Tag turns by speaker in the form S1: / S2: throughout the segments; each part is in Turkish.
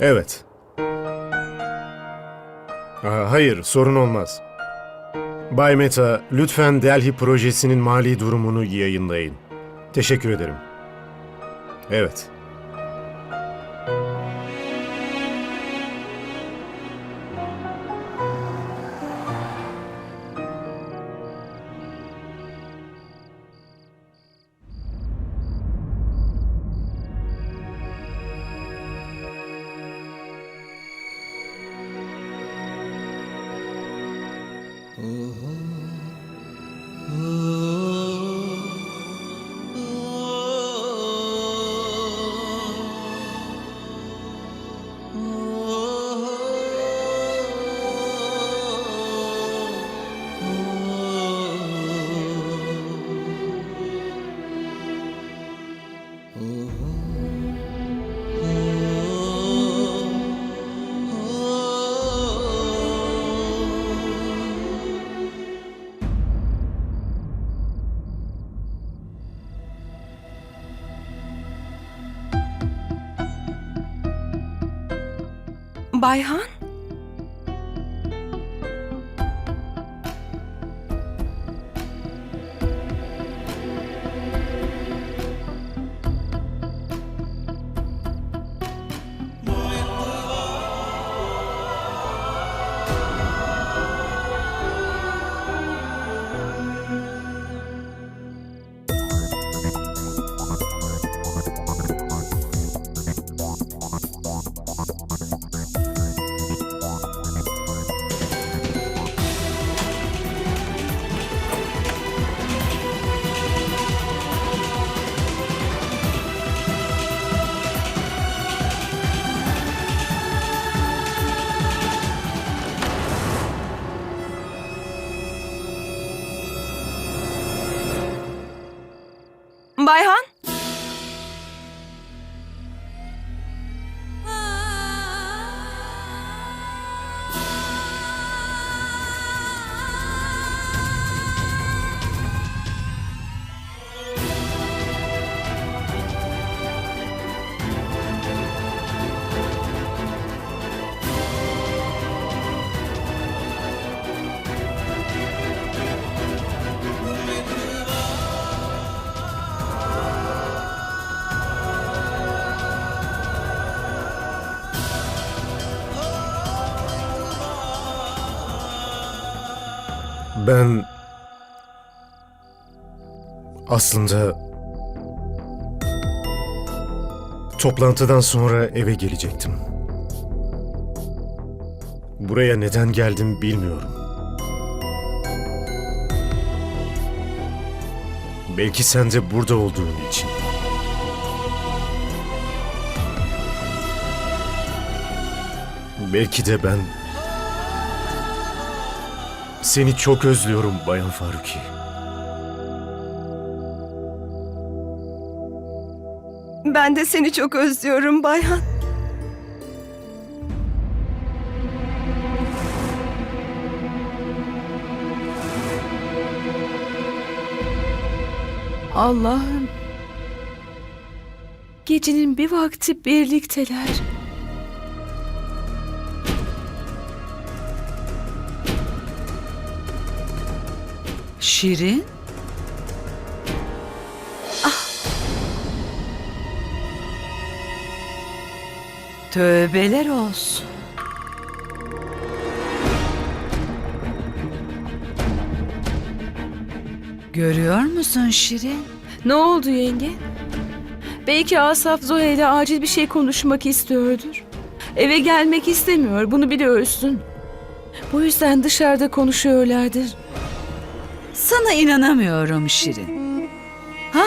S1: Evet. Aa, hayır, sorun olmaz. Bay Meta, lütfen Delhi projesinin mali durumunu yayınlayın. Teşekkür ederim. Evet.
S2: Bayhan? Bayhan?
S1: Ben aslında toplantıdan sonra eve gelecektim. Buraya neden geldim bilmiyorum. Belki sen de burada olduğun için. Belki de ben seni çok özlüyorum Bayan Faruki.
S2: Ben de seni çok özlüyorum Bayhan.
S3: Allah'ım. Gecenin bir vakti birlikteler.
S4: Şirin? Ah. Tövbeler olsun. Görüyor musun Şirin?
S3: Ne oldu yenge? Belki Asaf Zoe ile acil bir şey konuşmak istiyordur. Eve gelmek istemiyor, bunu biliyorsun. Bu yüzden dışarıda konuşuyorlardır.
S4: Sana inanamıyorum Şirin. Ha?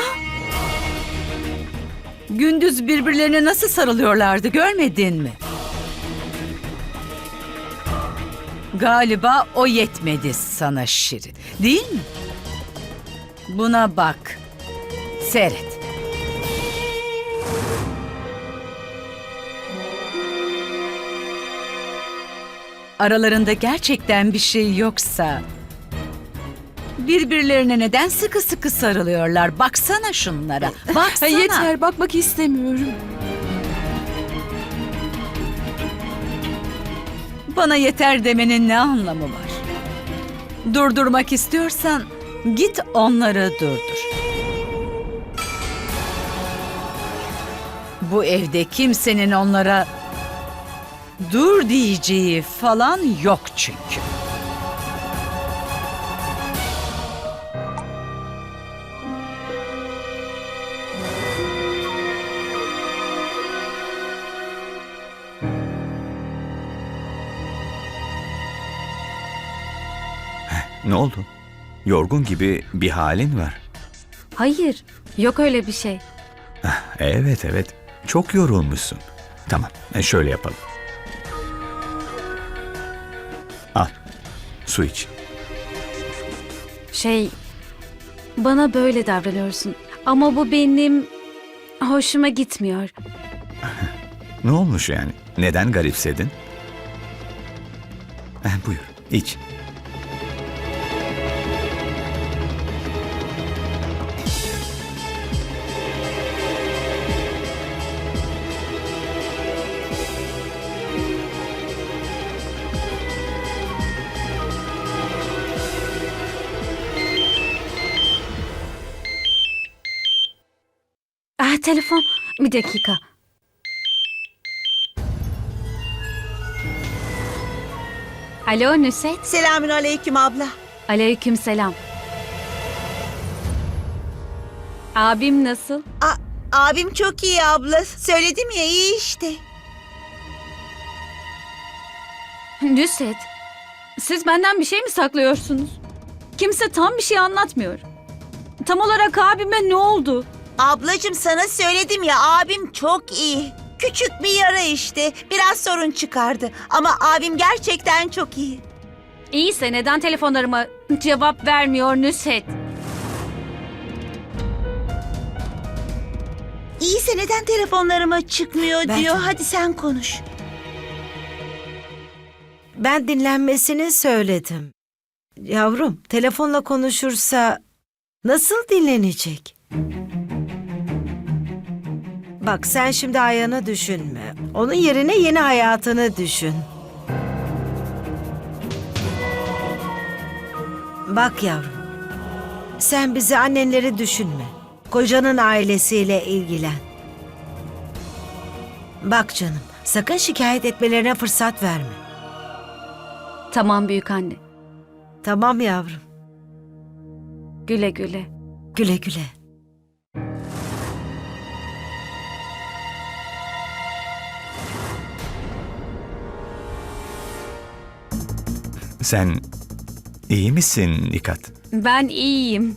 S4: Gündüz birbirlerine nasıl sarılıyorlardı görmedin mi? Galiba o yetmedi sana Şirin. Değil mi? Buna bak. Seyret. Aralarında gerçekten bir şey yoksa Birbirlerine neden sıkı sıkı sarılıyorlar? Baksana şunlara. Baksana.
S3: Yeter bakmak istemiyorum.
S4: Bana yeter demenin ne anlamı var? Durdurmak istiyorsan git onları durdur. Bu evde kimsenin onlara dur diyeceği falan yok çünkü.
S5: Ne oldu? Yorgun gibi bir halin var.
S6: Hayır, yok öyle bir şey.
S5: Evet evet. Çok yorulmuşsun. Tamam. e, Şöyle yapalım. Al. Su iç.
S6: Şey, bana böyle davranıyorsun. Ama bu benim hoşuma gitmiyor.
S5: Ne olmuş yani? Neden garipsedin? Eh, buyur. iç.
S6: Telefon, bir dakika. Alo Nusret.
S7: Selamünaleyküm abla.
S6: Aleyküm selam. Abim nasıl?
S7: A- abim çok iyi abla. Söyledim ya iyi işte.
S6: Nusret, siz benden bir şey mi saklıyorsunuz? Kimse tam bir şey anlatmıyor. Tam olarak abime ne oldu?
S7: Ablacım sana söyledim ya abim çok iyi. Küçük bir yara işte. Biraz sorun çıkardı. Ama abim gerçekten çok iyi.
S6: İyiyse neden telefonlarıma cevap vermiyor Nusret?
S7: İyiyse neden telefonlarıma çıkmıyor
S8: Ben-
S7: diyor. Hadi sen konuş.
S8: Ben dinlenmesini söyledim. Yavrum, telefonla konuşursa nasıl dinlenecek? Bak sen şimdi Ayhan'ı düşünme. Onun yerine yeni hayatını düşün. Bak yavrum. Sen bizi annenleri düşünme. Kocanın ailesiyle ilgilen. Bak canım, sakın şikayet etmelerine fırsat verme.
S6: Tamam büyük anne.
S8: Tamam yavrum.
S6: Güle güle.
S8: Güle güle.
S5: Sen iyi misin Nikat?
S6: Ben iyiyim.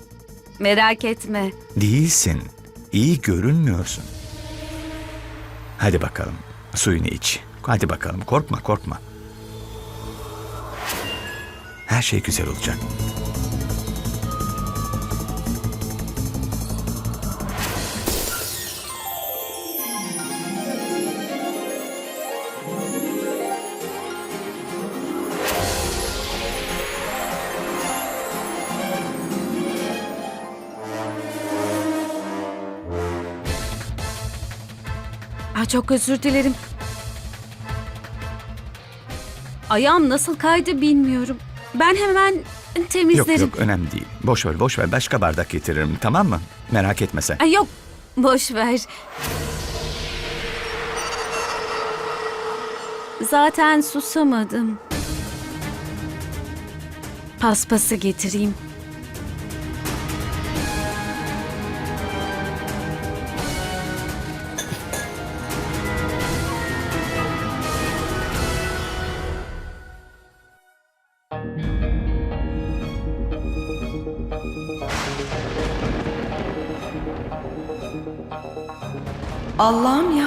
S6: Merak etme.
S5: Değilsin. İyi görünmüyorsun. Hadi bakalım. Suyunu iç. Hadi bakalım. Korkma korkma. Her şey güzel olacak.
S6: Ah, çok özür dilerim. Ayağım nasıl kaydı bilmiyorum. Ben hemen temizlerim.
S5: Yok yok önemli değil. Boş ver boş ver. Başka bardak getiririm tamam mı? Merak etme sen.
S6: Ay yok, boş ver. Zaten susamadım. Paspası getireyim.
S2: Allah'ım ya.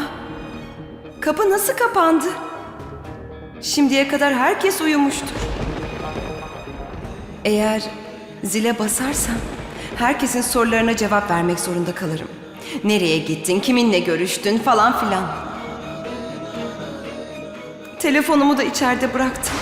S2: Kapı nasıl kapandı? Şimdiye kadar herkes uyumuştur. Eğer zile basarsam herkesin sorularına cevap vermek zorunda kalırım. Nereye gittin, kiminle görüştün falan filan. Telefonumu da içeride bıraktım.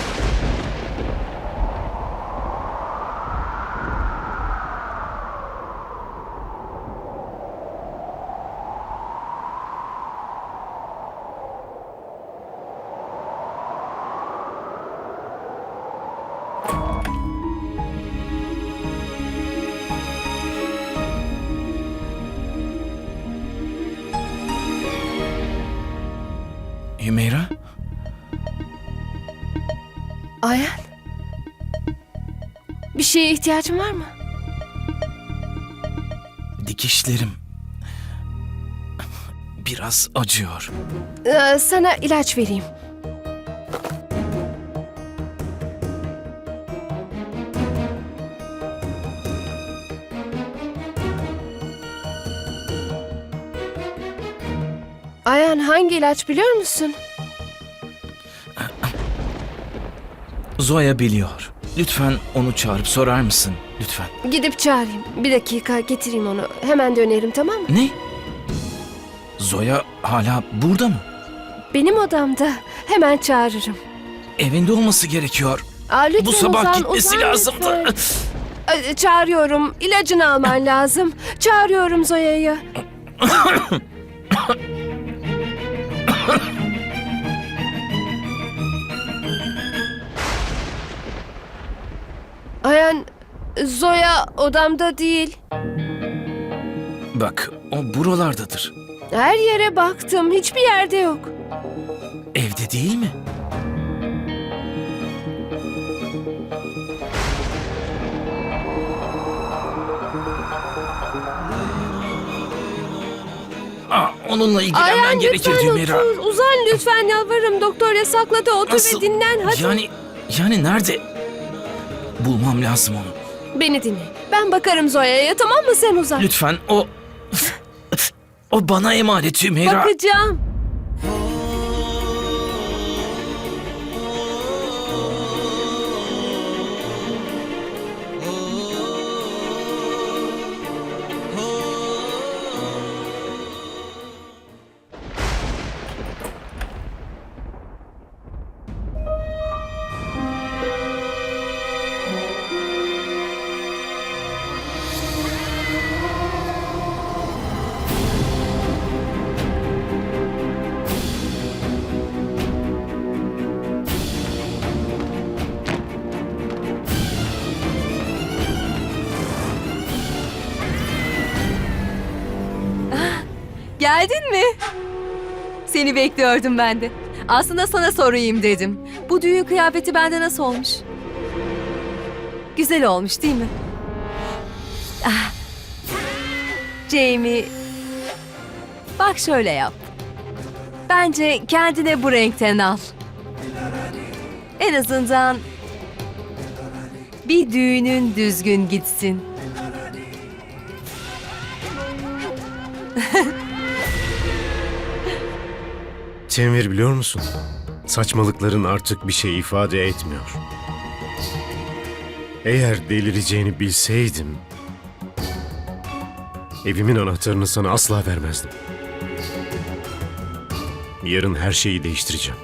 S9: Ayan. Bir şeye ihtiyacın var mı?
S10: Dikişlerim biraz acıyor.
S9: Ee, sana ilaç vereyim. Ayan hangi ilaç biliyor musun?
S10: Zoya biliyor. Lütfen onu çağırıp sorar mısın? Lütfen.
S9: Gidip çağırayım. Bir dakika getireyim onu. Hemen dönerim tamam mı?
S10: Ne? Zoya hala burada mı?
S9: Benim odamda. Hemen çağırırım.
S10: Evinde olması gerekiyor.
S9: Aa, lütfen
S10: Bu sabah
S9: Ozan,
S10: gitmesi
S9: Ozan
S10: lazımdı.
S9: lütfen. Çağırıyorum. İlacını alman lazım. Çağırıyorum Zoya'yı. Ayan, Zoya odamda değil.
S10: Bak o buralardadır.
S9: Her yere baktım. Hiçbir yerde yok.
S10: Evde değil mi? Aa, onunla ilgilenmen
S9: Ayan
S10: gerekir
S9: lütfen otur. Uzan lütfen yalvarırım. Doktor yasakladı. Otur
S10: Nasıl?
S9: ve dinlen hadi.
S10: Yani yani nerede? Bulmam lazım onu.
S9: Beni dinle. Ben bakarım Zoya'ya tamam mı sen uzan?
S10: Lütfen o o bana emanet Cümeyra.
S9: Bakacağım.
S11: Geldin mi? Seni bekliyordum ben de. Aslında sana sorayım dedim. Bu düğün kıyafeti bende nasıl olmuş? Güzel olmuş değil mi? Ah. Jamie, bak şöyle yap. Bence kendine bu renkten al. En azından bir düğünün düzgün gitsin.
S1: Tenvir biliyor musun? Saçmalıkların artık bir şey ifade etmiyor. Eğer delireceğini bilseydim... Evimin anahtarını sana asla vermezdim. Yarın her şeyi değiştireceğim.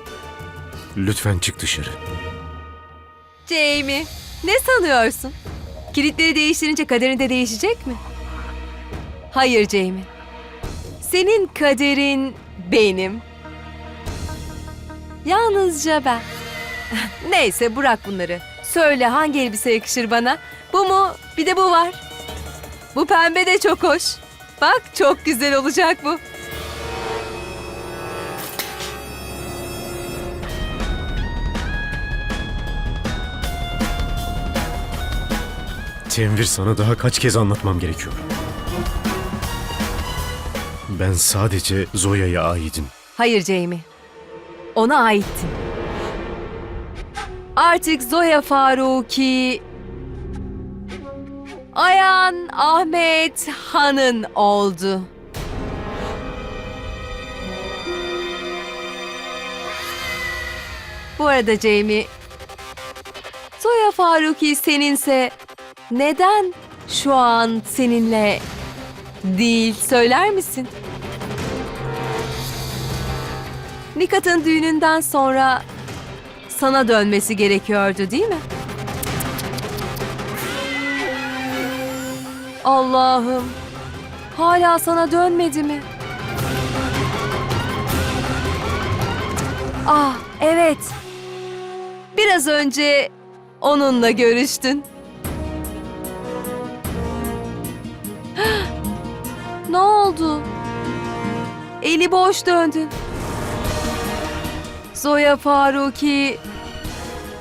S1: Lütfen çık dışarı.
S11: Jamie, ne sanıyorsun? Kilitleri değiştirince kaderin de değişecek mi? Hayır Jamie. Senin kaderin benim. Yalnızca ben. Neyse bırak bunları. Söyle hangi elbise yakışır bana? Bu mu? Bir de bu var. Bu pembe de çok hoş. Bak çok güzel olacak bu.
S1: Tenvir sana daha kaç kez anlatmam gerekiyor. Ben sadece Zoya'ya aidim.
S11: Hayır Jamie. Ona aittin. Artık Zoya Faruki... Ayan Ahmet Han'ın oldu. Bu arada Jamie... Zoya Faruki seninse neden şu an seninle değil söyler misin? Nikat'ın düğününden sonra sana dönmesi gerekiyordu değil mi? Allah'ım. Hala sana dönmedi mi? Ah, evet. Biraz önce onunla görüştün. ne oldu? Eli boş döndün. Zoya Faruki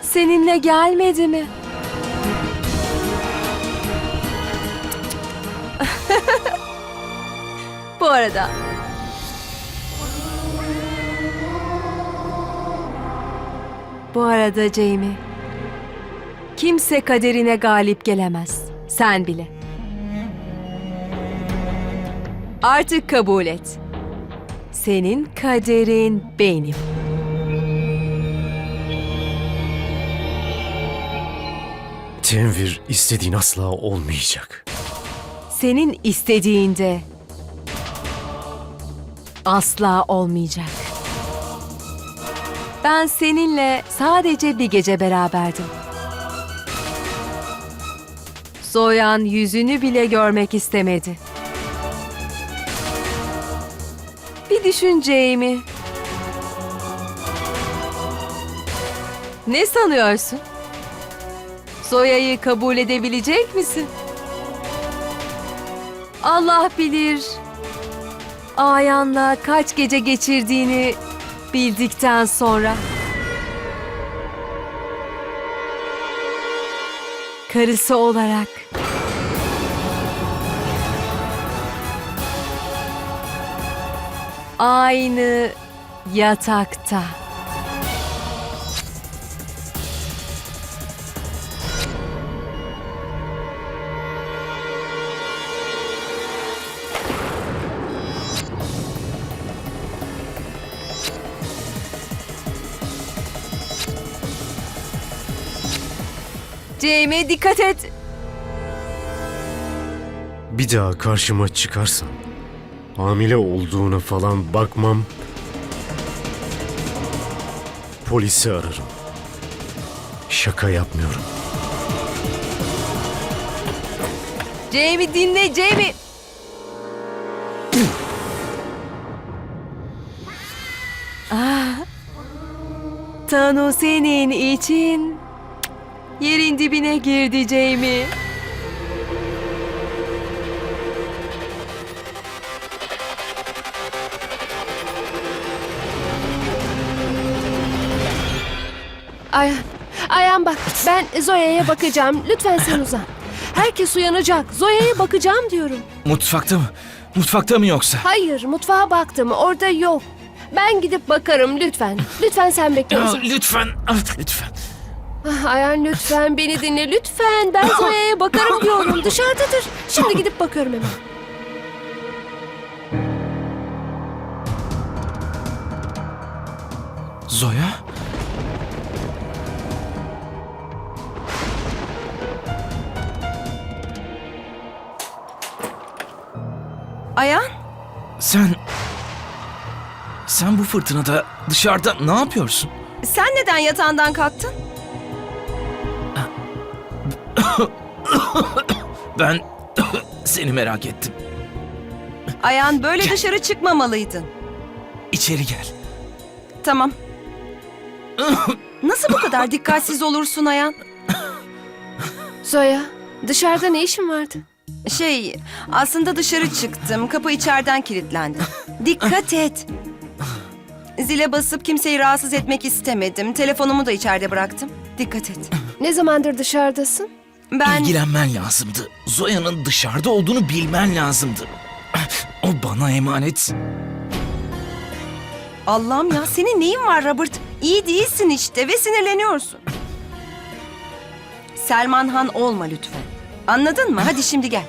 S11: seninle gelmedi mi? Bu arada Bu arada Jamie Kimse kaderine galip gelemez. Sen bile. Artık kabul et. Senin kaderin benim.
S1: Tenvir istediğin asla olmayacak.
S11: Senin istediğinde asla olmayacak. Ben seninle sadece bir gece beraberdim. Zoyan yüzünü bile görmek istemedi. Bir düşün Jamie. Ne sanıyorsun? Zoya'yı kabul edebilecek misin? Allah bilir. Ayan'la kaç gece geçirdiğini bildikten sonra. Karısı olarak. Aynı yatakta. Jamie dikkat et.
S1: Bir daha karşıma çıkarsan hamile olduğuna falan bakmam. Polisi ararım. Şaka yapmıyorum.
S11: Jamie dinle Jamie. ah, Tanu senin için yerin dibine girdi Jamie.
S9: Ayan, Ayan bak ben Zoya'ya bakacağım. Lütfen sen uzan. Herkes uyanacak. Zoya'ya bakacağım diyorum.
S10: Mutfakta mı? Mutfakta mı yoksa?
S9: Hayır mutfağa baktım orada yok. Ben gidip bakarım lütfen. Lütfen sen bekle uzan.
S10: lütfen. ah, Lütfen.
S9: Ah, Ayan lütfen beni dinle lütfen. Ben Zoya'ya bakarım diyorum. Dışarıdadır. Şimdi gidip bakıyorum hemen.
S10: Zoya?
S2: Ayan,
S10: Sen... Sen bu fırtınada dışarıda ne yapıyorsun?
S2: sen neden yatağından kalktın?
S10: Ben seni merak ettim.
S2: Ayan böyle dışarı çıkmamalıydın.
S10: İçeri gel.
S2: Tamam. Nasıl bu kadar dikkatsiz olursun Ayan?
S9: Zoya dışarıda ne işin vardı?
S2: Şey, aslında dışarı çıktım. Kapı içeriden kilitlendi. Dikkat et. Zile basıp kimseyi rahatsız etmek istemedim. Telefonumu da içeride bıraktım. Dikkat et.
S9: Ne zamandır dışarıdasın?
S2: Ben
S10: İlgilenmen lazımdı. Zoya'nın dışarıda olduğunu bilmen lazımdı. O bana emanet.
S2: Allah'ım ya senin neyin var Robert? İyi değilsin işte ve sinirleniyorsun. Selman Han olma lütfen. Anladın mı? Hadi şimdi gel.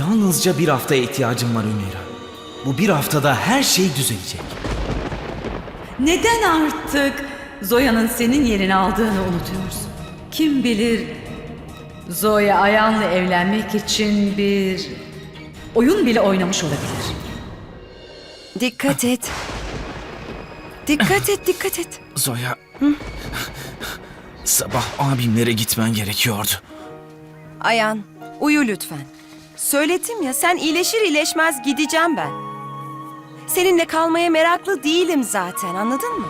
S10: Yalnızca bir haftaya ihtiyacım var Ümeyra. Bu bir haftada her şey düzelecek.
S4: Neden artık Zoya'nın senin yerini aldığını unutuyorsun? Kim bilir Zoya Ayan'la evlenmek için bir oyun bile oynamış olabilir.
S2: Dikkat et. Dikkat et, dikkat et.
S10: Zoya... Sabah abimlere gitmen gerekiyordu.
S2: Ayan, uyu lütfen. Söyledim ya sen iyileşir iyileşmez gideceğim ben. Seninle kalmaya meraklı değilim zaten anladın mı?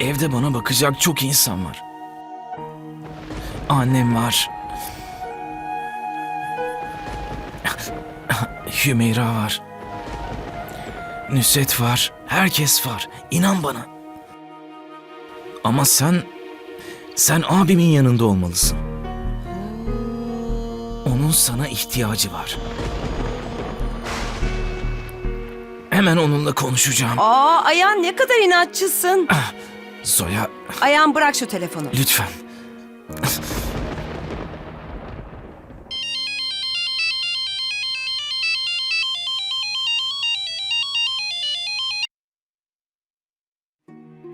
S10: Evde bana bakacak çok insan var. Annem var. Hümeyra var. Nüset var. Herkes var. İnan bana. Ama sen... Sen abimin yanında olmalısın. Sana ihtiyacı var. Hemen onunla konuşacağım.
S2: Aa Ayan ne kadar inatçısın.
S10: Zoya
S2: Ayan bırak şu telefonu.
S10: lütfen.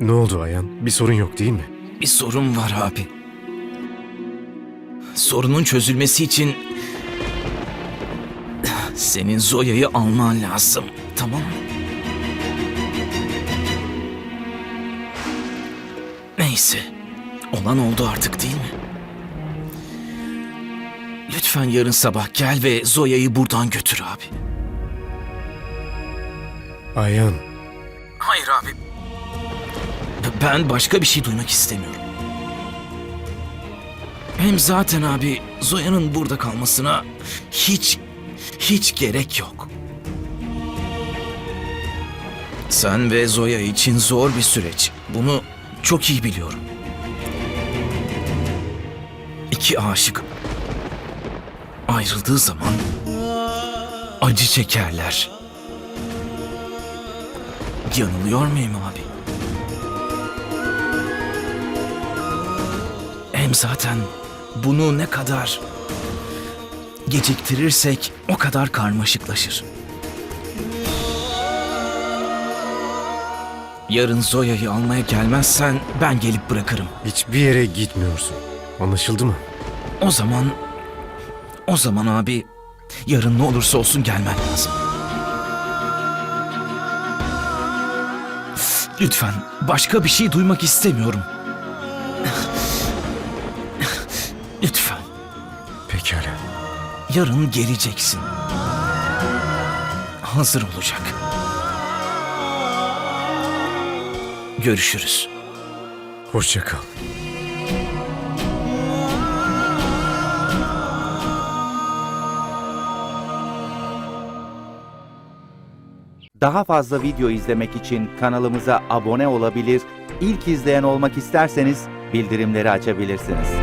S1: Ne oldu Ayan? Bir sorun yok değil mi?
S10: Bir sorun var abi. Sorunun çözülmesi için senin Zoya'yı alman lazım. Tamam mı? Neyse. Olan oldu artık değil mi? Lütfen yarın sabah gel ve Zoya'yı buradan götür abi.
S1: Ayan,
S10: Hayır abi. Ben başka bir şey duymak istemiyorum. Hem zaten abi Zoya'nın burada kalmasına hiç hiç gerek yok. Sen ve Zoya için zor bir süreç. Bunu çok iyi biliyorum. İki aşık ayrıldığı zaman acı çekerler. Yanılıyor muyum abi? Hem zaten bunu ne kadar geciktirirsek o kadar karmaşıklaşır. Yarın Zoya'yı almaya gelmezsen ben gelip bırakırım.
S1: hiçbir yere gitmiyorsun. Anlaşıldı mı?
S10: O zaman... O zaman abi yarın ne olursa olsun gelmen lazım. Lütfen başka bir şey duymak istemiyorum. Yarın geleceksin. Hazır olacak. Görüşürüz.
S1: Hoşça kal.
S12: Daha fazla video izlemek için kanalımıza abone olabilir, ilk izleyen olmak isterseniz bildirimleri açabilirsiniz.